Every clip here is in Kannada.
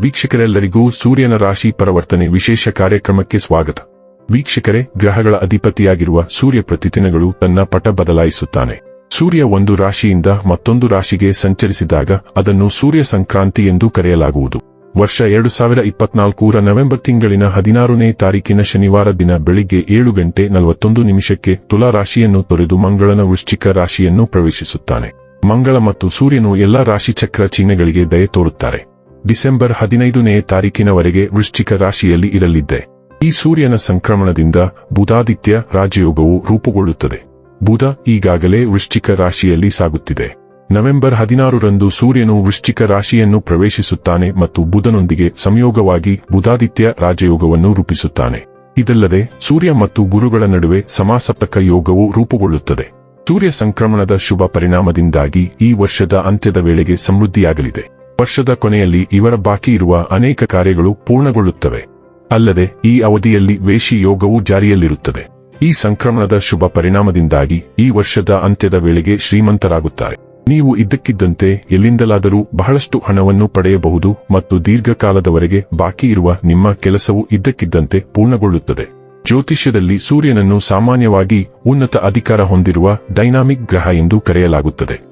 ವೀಕ್ಷಕರೆಲ್ಲರಿಗೂ ಸೂರ್ಯನ ರಾಶಿ ಪರಿವರ್ತನೆ ವಿಶೇಷ ಕಾರ್ಯಕ್ರಮಕ್ಕೆ ಸ್ವಾಗತ. ವೀಕ್ಷಕರೇ, ಗ್ರಹಗಳ ಅಧಿಪತಿಯಾಗಿರುವ ಸೂರ್ಯ ಪ್ರತಿದಿನಗಳು ತನ್ನ ಪಟ ಬದಲಾಯಿಸುತ್ತಾನೆ. ಸೂರ್ಯ ಒಂದು ರಾಶಿಯಿಂದ ಮತ್ತೊಂದು ರಾಶಿಗೆ ಸಂಚರಿಸಿದಾಗ ಅದನ್ನು ಸೂರ್ಯ ಸಂಕ್ರಾಂತಿ ಎಂದು ಕರೆಯಲಾಗುವುದು. ವರ್ಷ ಎರಡು ಸಾವಿರ ಇಪ್ಪತ್ನಾಲ್ಕೂರ ನವೆಂಬರ್ ತಿಂಗಳಿನ ಹದಿನಾರನೇ ತಾರೀಕಿನ ಶನಿವಾರ ದಿನ ಬೆಳಿಗ್ಗೆ ಏಳು ಗಂಟೆ ನಲವತ್ತೊಂದು ನಿಮಿಷಕ್ಕೆ ತುಲಾ ರಾಶಿಯನ್ನು ತೊರೆದು ಮಂಗಳನ ವೃಶ್ಚಿಕ ರಾಶಿಯನ್ನು ಪ್ರವೇಶಿಸುತ್ತಾನೆ. ಮಂಗಳ ಮತ್ತು ಸೂರ್ಯನು ಎಲ್ಲಾ ರಾಶಿಚಕ್ರ ಚಿಹ್ನೆಗಳಿಗೆ ದಯೆ ತೋರುತ್ತಾರೆ. ಡಿಸೆಂಬರ್ ಹದಿನೈದನೇ ತಾರೀಕಿನವರೆಗೆ ವೃಶ್ಚಿಕ ರಾಶಿಯಲ್ಲಿ ಇರಲಿದ್ದೆ. ಈ ಸೂರ್ಯನ ಸಂಕ್ರಮಣದಿಂದ ಬುಧಾದಿತ್ಯ ರಾಜಯೋಗವು ರೂಪುಗೊಳ್ಳುತ್ತದೆ. ಬುಧ ಈಗಾಗಲೇ ವೃಶ್ಚಿಕ ರಾಶಿಯಲ್ಲಿ ಸಾಗುತ್ತಿದೆ. ನವೆಂಬರ್ ಹದಿನಾರರಂದು ಸೂರ್ಯನು ವೃಶ್ಚಿಕ ರಾಶಿಯನ್ನು ಪ್ರವೇಶಿಸುತ್ತಾನೆ ಮತ್ತು ಬುಧನೊಂದಿಗೆ ಸಂಯೋಗವಾಗಿ ಬುಧಾದಿತ್ಯ ರಾಜಯೋಗವನ್ನು ರೂಪಿಸುತ್ತಾನೆ. ಇದಲ್ಲದೆ ಸೂರ್ಯ ಮತ್ತು ಗುರುಗಳ ನಡುವೆ ಸಮಾಸಪ್ತಕ ಯೋಗವು ರೂಪುಗೊಳ್ಳುತ್ತದೆ. ಸೂರ್ಯ ಸಂಕ್ರಮಣದ ಶುಭ ಪರಿಣಾಮದಿಂದಾಗಿ ಈ ವರ್ಷದ ಅಂತ್ಯದ ವೇಳೆಗೆ ಸಮೃದ್ಧಿಯಾಗಲಿದೆ. ವರ್ಷದ ಕೊನೆಯಲ್ಲಿ ಇವರ ಬಾಕಿ ಇರುವ ಅನೇಕ ಕಾರ್ಯಗಳು ಪೂರ್ಣಗೊಳ್ಳುತ್ತವೆ. ಅಲ್ಲದೆ, ಈ ಅವಧಿಯಲ್ಲಿ ವೇಷಿ ಯೋಗವು ಜಾರಿಯಲ್ಲಿರುತ್ತದೆ. ಈ ಸಂಕ್ರಮಣದ ಶುಭ ಪರಿಣಾಮದಿಂದಾಗಿ ಈ ವರ್ಷದ ಅಂತ್ಯದ ವೇಳೆಗೆ ಶ್ರೀಮಂತರಾಗುತ್ತಾರೆ. ನೀವು ಇದ್ದಕ್ಕಿದ್ದಂತೆ ಎಲ್ಲಿಂದಲಾದರೂ ಬಹಳಷ್ಟು ಹಣವನ್ನು ಪಡೆಯಬಹುದು ಮತ್ತು ದೀರ್ಘಕಾಲದವರೆಗೆ ಬಾಕಿ ಇರುವ ನಿಮ್ಮ ಕೆಲಸವು ಇದ್ದಕ್ಕಿದ್ದಂತೆ ಪೂರ್ಣಗೊಳ್ಳುತ್ತದೆ. ಜ್ಯೋತಿಷ್ಯದಲ್ಲಿ ಸೂರ್ಯನನ್ನು ಸಾಮಾನ್ಯವಾಗಿ ಉನ್ನತ ಅಧಿಕಾರ ಹೊಂದಿರುವ ಡೈನಾಮಿಕ್ ಗ್ರಹ ಎಂದು ಕರೆಯಲಾಗುತ್ತದೆ.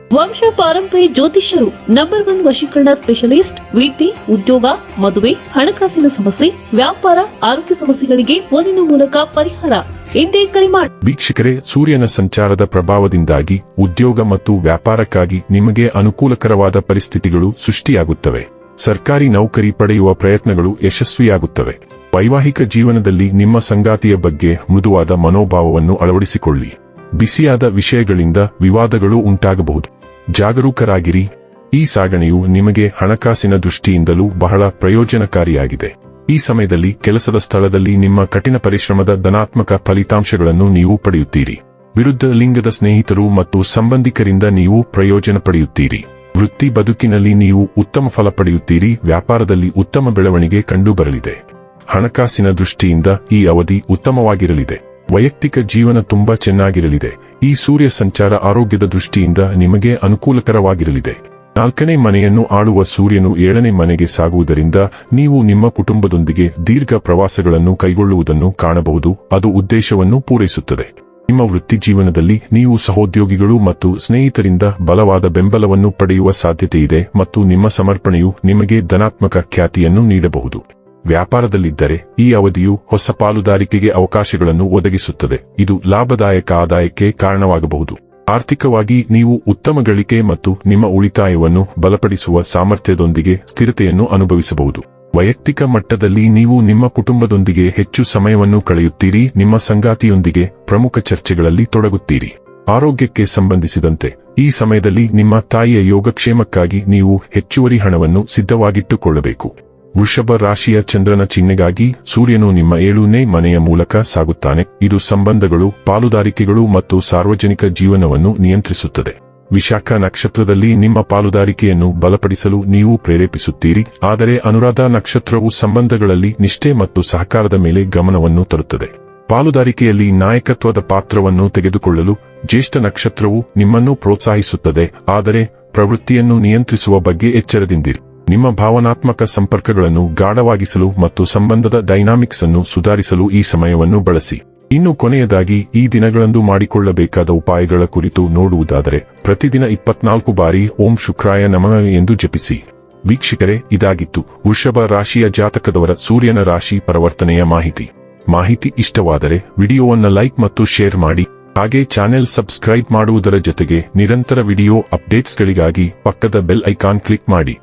ವಂಶ ಪಾರಂಪರ್ಯ ಜ್ಯೋತಿಷ್ಯರು ನಂಬರ್ ಒನ್ ವಶೀಕರಣ ಸ್ಪೆಷಲಿಸ್ಟ್, ವಿದ್ಯೆ, ಉದ್ಯೋಗ, ಮದುವೆ, ಹಣಕಾಸಿನ ಸಮಸ್ಯೆ, ವ್ಯಾಪಾರ, ಆರೋಗ್ಯ ಸಮಸ್ಯೆಗಳಿಗೆ ಫೋನಿನ ಮೂಲಕ ಪರಿಹಾರ. ಎಂದೇ ಕರೆ ಮಾಡಿ ವೀಕ್ಷಕರೇ, ಸೂರ್ಯನ ಸಂಚಾರದ ಪ್ರಭಾವದಿಂದಾಗಿ ಉದ್ಯೋಗ ಮತ್ತು ವ್ಯಾಪಾರಕ್ಕಾಗಿ ನಿಮಗೆ ಅನುಕೂಲಕರವಾದ ಪರಿಸ್ಥಿತಿಗಳು ಸೃಷ್ಟಿಯಾಗುತ್ತವೆ. ಸರ್ಕಾರಿ ನೌಕರಿ ಪಡೆಯುವ ಪ್ರಯತ್ನಗಳು ಯಶಸ್ವಿಯಾಗುತ್ತವೆ. ವೈವಾಹಿಕ ಜೀವನದಲ್ಲಿ ನಿಮ್ಮ ಸಂಗಾತಿಯ ಬಗ್ಗೆ ಮೃದುವಾದ ಮನೋಭಾವವನ್ನು ಅಳವಡಿಸಿಕೊಳ್ಳಿ. ಬಿಸಿಯಾದ ವಿಷಯಗಳಿಂದ ವಿವಾದಗಳು ಉಂಟಾಗಬಹುದು. ಜಾಗರೂಕರಾಗಿರಿ. ಈ ಸಾಗಣೆಯು ನಿಮಗೆ ಹಣಕಾಸಿನ ದೃಷ್ಟಿಯಿಂದಲೂ ಬಹಳ ಪ್ರಯೋಜನಕಾರಿಯಾಗಿದೆ. ಈ ಸಮಯದಲ್ಲಿ ಕೆಲಸದ ಸ್ಥಳದಲ್ಲಿ ನಿಮ್ಮ ಕಠಿಣ ಪರಿಶ್ರಮದ ಧನಾತ್ಮಕ ಫಲಿತಾಂಶಗಳನ್ನು ನೀವು ಪಡೆಯುತ್ತೀರಿ. ವಿರುದ್ಧ ಲಿಂಗದ ಸ್ನೇಹಿತರು ಮತ್ತು ಸಂಬಂಧಿಕರಿಂದ ನೀವು ಪ್ರಯೋಜನ ಪಡೆಯುತ್ತೀರಿ. ವೃತ್ತಿ ಬದುಕಿನಲ್ಲಿ ನೀವು ಉತ್ತಮ ಫಲ ಪಡೆಯುತ್ತೀರಿ. ವ್ಯಾಪಾರದಲ್ಲಿ ಉತ್ತಮ ಬೆಳವಣಿಗೆ ಕಂಡುಬರಲಿದೆ. ಹಣಕಾಸಿನ ದೃಷ್ಟಿಯಿಂದ ಈ ಅವಧಿ ಉತ್ತಮವಾಗಿರಲಿದೆ. ವೈಯಕ್ತಿಕ ಜೀವನ ತುಂಬಾ ಚೆನ್ನಾಗಿರಲಿದೆ. ಈ ಸೂರ್ಯ ಸಂಚಾರ ಆರೋಗ್ಯದ ದೃಷ್ಟಿಯಿಂದ ನಿಮಗೆ ಅನುಕೂಲಕರವಾಗಿರಲಿದೆ. ನಾಲ್ಕನೇ ಮನೆಯನ್ನು ಆಳುವ ಸೂರ್ಯನು ಏಳನೇ ಮನೆಗೆ ಸಾಗುವುದರಿಂದ ನೀವು ನಿಮ್ಮ ಕುಟುಂಬದೊಂದಿಗೆ ದೀರ್ಘ ಪ್ರವಾಸಗಳನ್ನು ಕೈಗೊಳ್ಳುವುದನ್ನು ಕಾಣಬಹುದು. ಅದು ಉದ್ದೇಶವನ್ನು ಪೂರೈಸುತ್ತದೆ. ನಿಮ್ಮ ವೃತ್ತಿ ಜೀವನದಲ್ಲಿ ನೀವು ಸಹೋದ್ಯೋಗಿಗಳು ಮತ್ತು ಸ್ನೇಹಿತರಿಂದ ಬಲವಾದ ಬೆಂಬಲವನ್ನು ಪಡೆಯುವ ಸಾಧ್ಯತೆಯಿದೆ ಮತ್ತು ನಿಮ್ಮ ಸಮರ್ಪಣೆಯು ನಿಮಗೆ ಧನಾತ್ಮಕ ಖ್ಯಾತಿಯನ್ನು ನೀಡಬಹುದು. ವ್ಯಾಪಾರದಲ್ಲಿದ್ದರೆ ಈ ಅವಧಿಯು ಹೊಸ ಪಾಲುದಾರಿಕೆಗೆ ಅವಕಾಶಗಳನ್ನು ಒದಗಿಸುತ್ತದೆ. ಇದು ಲಾಭದಾಯಕ ಆದಾಯಕ್ಕೆ ಕಾರಣವಾಗಬಹುದು. ಆರ್ಥಿಕವಾಗಿ ನೀವು ಉತ್ತಮ ಗಳಿಕೆ ಮತ್ತು ನಿಮ್ಮ ಉಳಿತಾಯವನ್ನು ಬಲಪಡಿಸುವ ಸಾಮರ್ಥ್ಯದೊಂದಿಗೆ ಸ್ಥಿರತೆಯನ್ನು ಅನುಭವಿಸಬಹುದು. ವೈಯಕ್ತಿಕ ಮಟ್ಟದಲ್ಲಿ ನೀವು ನಿಮ್ಮ ಕುಟುಂಬದೊಂದಿಗೆ ಹೆಚ್ಚು ಸಮಯವನ್ನು ಕಳೆಯುತ್ತೀರಿ, ನಿಮ್ಮ ಸಂಗಾತಿಯೊಂದಿಗೆ ಪ್ರಮುಖ ಚರ್ಚೆಗಳಲ್ಲಿ ತೊಡಗುತ್ತೀರಿ. ಆರೋಗ್ಯಕ್ಕೆ ಸಂಬಂಧಿಸಿದಂತೆ, ಈ ಸಮಯದಲ್ಲಿ ನಿಮ್ಮ ತಾಯಿಯ ಯೋಗಕ್ಷೇಮಕ್ಕಾಗಿ ನೀವು ಹೆಚ್ಚುವರಿ ಹಣವನ್ನು ಸಿದ್ಧವಾಗಿಟ್ಟುಕೊಳ್ಳಬೇಕು. ವೃಷಭ ರಾಶಿಯ ಚಂದ್ರನ ಚಿಹ್ನೆಗಾಗಿ ಸೂರ್ಯನು ನಿಮ್ಮ ಏಳನೇ ಮನೆಯ ಮೂಲಕ ಸಾಗುತ್ತಾನೆ. ಇದು ಸಂಬಂಧಗಳು, ಪಾಲುದಾರಿಕೆಗಳು ಮತ್ತು ಸಾರ್ವಜನಿಕ ಜೀವನವನ್ನು ನಿಯಂತ್ರಿಸುತ್ತದೆ. ವಿಶಾಖ ನಕ್ಷತ್ರದಲ್ಲಿ ನಿಮ್ಮ ಪಾಲುದಾರಿಕೆಯನ್ನು ಬಲಪಡಿಸಲು ನೀವು ಪ್ರೇರೇಪಿಸುತ್ತೀರಿ. ಆದರೆ ಅನುರಾಧ ನಕ್ಷತ್ರವು ಸಂಬಂಧಗಳಲ್ಲಿ ನಿಷ್ಠೆ ಮತ್ತು ಸಹಕಾರದ ಮೇಲೆ ಗಮನವನ್ನು ತರುತ್ತದೆ. ಪಾಲುದಾರಿಕೆಯಲ್ಲಿ ನಾಯಕತ್ವದ ಪಾತ್ರವನ್ನು ತೆಗೆದುಕೊಳ್ಳಲು ಜ್ಯೇಷ್ಠ ನಕ್ಷತ್ರವು ನಿಮ್ಮನ್ನು ಪ್ರೋತ್ಸಾಹಿಸುತ್ತದೆ. ಆದರೆ ಪ್ರವೃತ್ತಿಯನ್ನು ನಿಯಂತ್ರಿಸುವ ಬಗ್ಗೆ ಎಚ್ಚರದಿಂದಿರಿ. ನಿಮ್ಮ ಭಾವನಾತ್ಮಕ ಸಂಪರ್ಕಗಳನ್ನು ಗಾಢವಾಗಿಸಲು ಮತ್ತು ಸಂಬಂಧದ ಡೈನಾಮಿಕ್ಸ್ ಅನ್ನು ಸುಧಾರಿಸಲು ಈ ಸಮಯವನ್ನು ಬಳಸಿ. ಇನ್ನು ಕೊನೆಯದಾಗಿ, ಈ ದಿನಗಳಂದು ಮಾಡಿಕೊಳ್ಳಬೇಕಾದ ಉಪಾಯಗಳ ಕುರಿತು ನೋಡುವುದಾದರೆ, ಪ್ರತಿದಿನ ಇಪ್ಪತ್ನಾಲ್ಕು ಬಾರಿ ಓಂ ಶುಕ್ರಾಯ ನಮಃ ಎಂದು ಜಪಿಸಿ. ವೀಕ್ಷಕರೇ, ಇದಾಗಿತ್ತು ವೃಷಭ ರಾಶಿಯ ಜಾತಕದವರ ಸೂರ್ಯನ ರಾಶಿ ಪರಿವರ್ತನೆಯ ಮಾಹಿತಿ. ಮಾಹಿತಿ ಇಷ್ಟವಾದರೆ ವಿಡಿಯೋವನ್ನ ಲೈಕ್ ಮತ್ತು ಶೇರ್ ಮಾಡಿ. ಹಾಗೆ ಚಾನೆಲ್ ಸಬ್ಸ್ಕ್ರೈಬ್ ಮಾಡುವುದರ ಜೊತೆಗೆ ನಿರಂತರ ವಿಡಿಯೋ ಅಪ್ಡೇಟ್ಸ್ಗಳಿಗಾಗಿ ಪಕ್ಕದ ಬೆಲ್ ಐಕಾನ್ ಕ್ಲಿಕ್ ಮಾಡಿ.